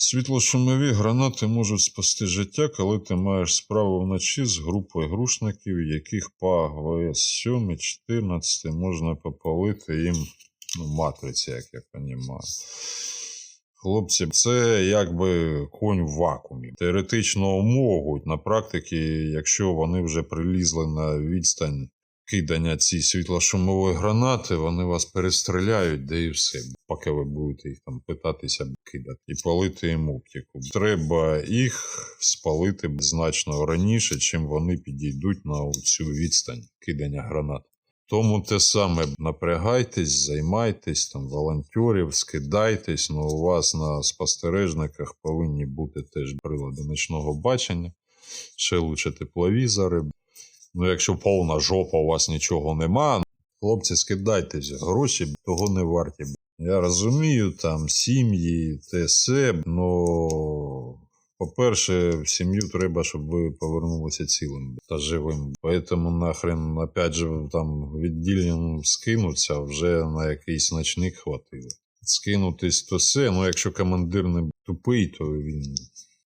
Світлошумові гранати можуть спасти життя, коли ти маєш справу вночі з групою грушників, яких по АГС 7, 14 можна попалити їм ну, матриці, як я розумію. Хлопці, це якби конь в вакуумі. Теоретично можуть, на практиці, якщо вони вже прилізли на відстань кидання цієї світлошумової гранати, вони вас перестріляють, де і все, поки ви будете їх там питатися кидати і палити їм оптику. Треба їх спалити значно раніше, чим вони підійдуть на цю відстань кидання гранат. Тому те саме напрягайтесь, займайтесь, там волонтерів, скидайтесь, але у вас на спостережниках повинні бути теж прилади ночного бачення, ще лучше тепловізори. Ну, якщо повна жопа, у вас нічого нема, хлопці, скидайтесь, гроші того не варті. Я розумію, там сім'ї, те все, но по-перше, в сім'ю треба, щоб ви повернулися цілим та живим. Поэтому нахрен, опять же, там відділенням скинуться, вже на якийсь ночник хватило. Скинутись то все, ну якщо командир не тупий, то він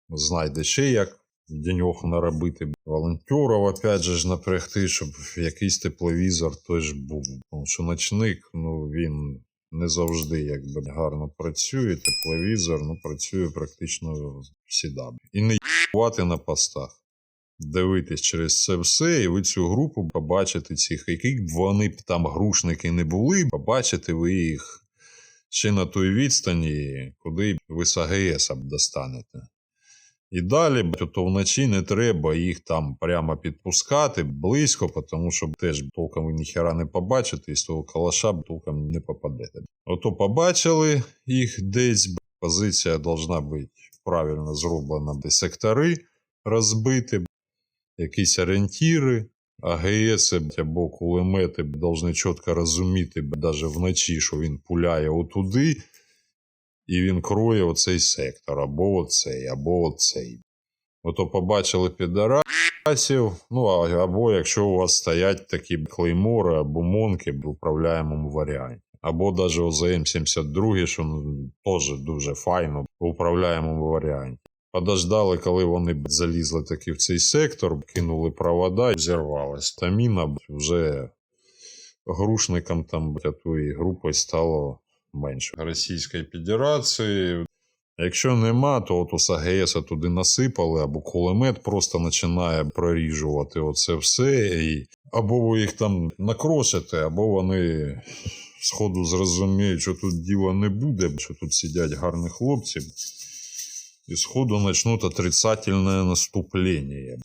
знайде ще як деньох наробити. Волонтерів, опять же, ж напрягти, щоб якийсь тепловізор теж був. Тому що ночник, ну він не завжди якби гарно працює. Тепловізор ну, працює практично всіда. І не їбати на постах. Дивитись через це все, і ви цю групу побачите цих, яких б вони б там грушники не були, побачите ви їх ще на той відстані, куди ви з АГС достанете. І далі, то вночі не треба їх там прямо підпускати близько, тому що теж толком ви ніхера не побачите, і з того калаша толком не попадете. Ото побачили їх десь, позиція должна бути правильно зроблена, де сектори розбиті, якісь орієнтіри, АГС або кулемети повинні чітко розуміти, навіть вночі, що він пуляє отуди, і він кроє оцей сектор, або оцей, або оцей. Ото побачили підарасів, ну або якщо у вас стоять такі клеймори або монки в управляємому варіанті. Або навіть ОЗМ-72, що ну, теж дуже файно в управляємому варіанті. Подождали, коли вони залізли таки в цей сектор, кинули провода і взірвалась. Та міна вже грушникам там тої групи стало менше. Російської Федерації. Якщо нема, то от з АГС туди насипали, або кулемет просто починає проріжувати оце все. І або ви їх там накросите, або вони сходу зрозуміють, що тут діла не буде, що тут сидять гарні хлопці. І сходу почнуть отрицательне наступлення.